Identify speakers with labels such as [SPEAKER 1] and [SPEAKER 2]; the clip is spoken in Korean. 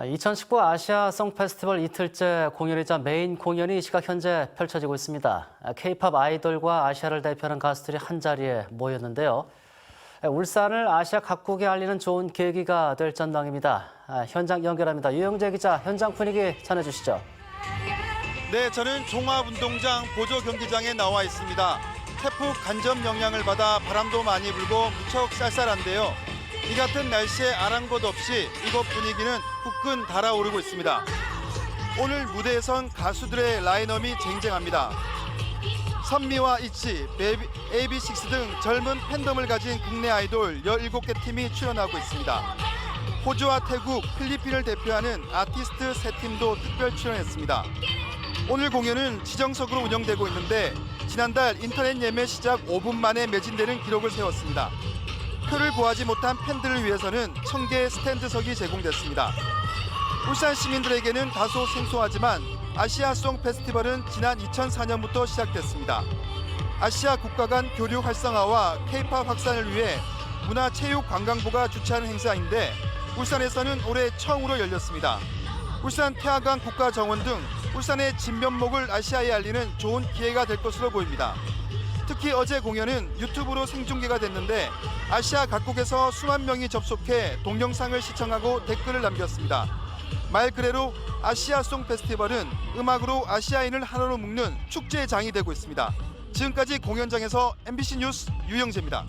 [SPEAKER 1] 2019 아시아 송 페스티벌 이틀째 공연이자 메인 공연이 이 시각 현재 펼쳐지고 있습니다. K-팝 아이돌과 아시아를 대표하는 가수들이 한 자리에 모였는데요. 울산을 아시아 각국에 알리는 좋은 계기가 될 전망입니다. 아, 현장 연결합니다. 유영재 기자 현장 분위기 전해주시죠.
[SPEAKER 2] 네, 저는 종합운동장 보조 경기장에 나와 있습니다. 태풍 간접 영향을 받아 바람도 많이 불고 무척 쌀쌀한데요. 이 같은 날씨에 아랑곳 없이 이곳 분위기는 후끈 달아오르고 있습니다. 오늘 무대에선 가수들의 라인업이 쟁쟁합니다. 선미와 이치, 베이비, AB6 등 젊은 팬덤을 가진 국내 아이돌 17개 팀이 출연하고 있습니다. 호주와 태국, 필리핀을 대표하는 아티스트 세 팀도 특별 출연했습니다. 오늘 공연은 지정석으로 운영되고 있는데 지난달 인터넷 예매 시작 5분 만에 매진되는 기록을 세웠습니다. 표를 구하지 못한 팬들을 위해서는 1000개의 스탠드석이 제공됐습니다. 울산 시민들에게는 다소 생소하지만 아시아송 페스티벌은 지난 2004년부터 시작됐습니다. 아시아 국가 간 교류 활성화와 K-팝 확산을 위해 문화체육관광부가 주최하는 행사인데 울산에서는 올해 처음으로 열렸습니다. 울산 태화강 국가정원 등 울산의 진면목을 아시아에 알리는 좋은 기회가 될 것으로 보입니다. 특히 어제 공연은 유튜브로 생중계가 됐는데 아시아 각국에서 수만 명이 접속해 동영상을 시청하고 댓글을 남겼습니다. 말 그대로 아시아송 페스티벌은 음악으로 아시아인을 하나로 묶는 축제의 장이 되고 있습니다. 지금까지 공연장에서 MBC 뉴스 유영재입니다.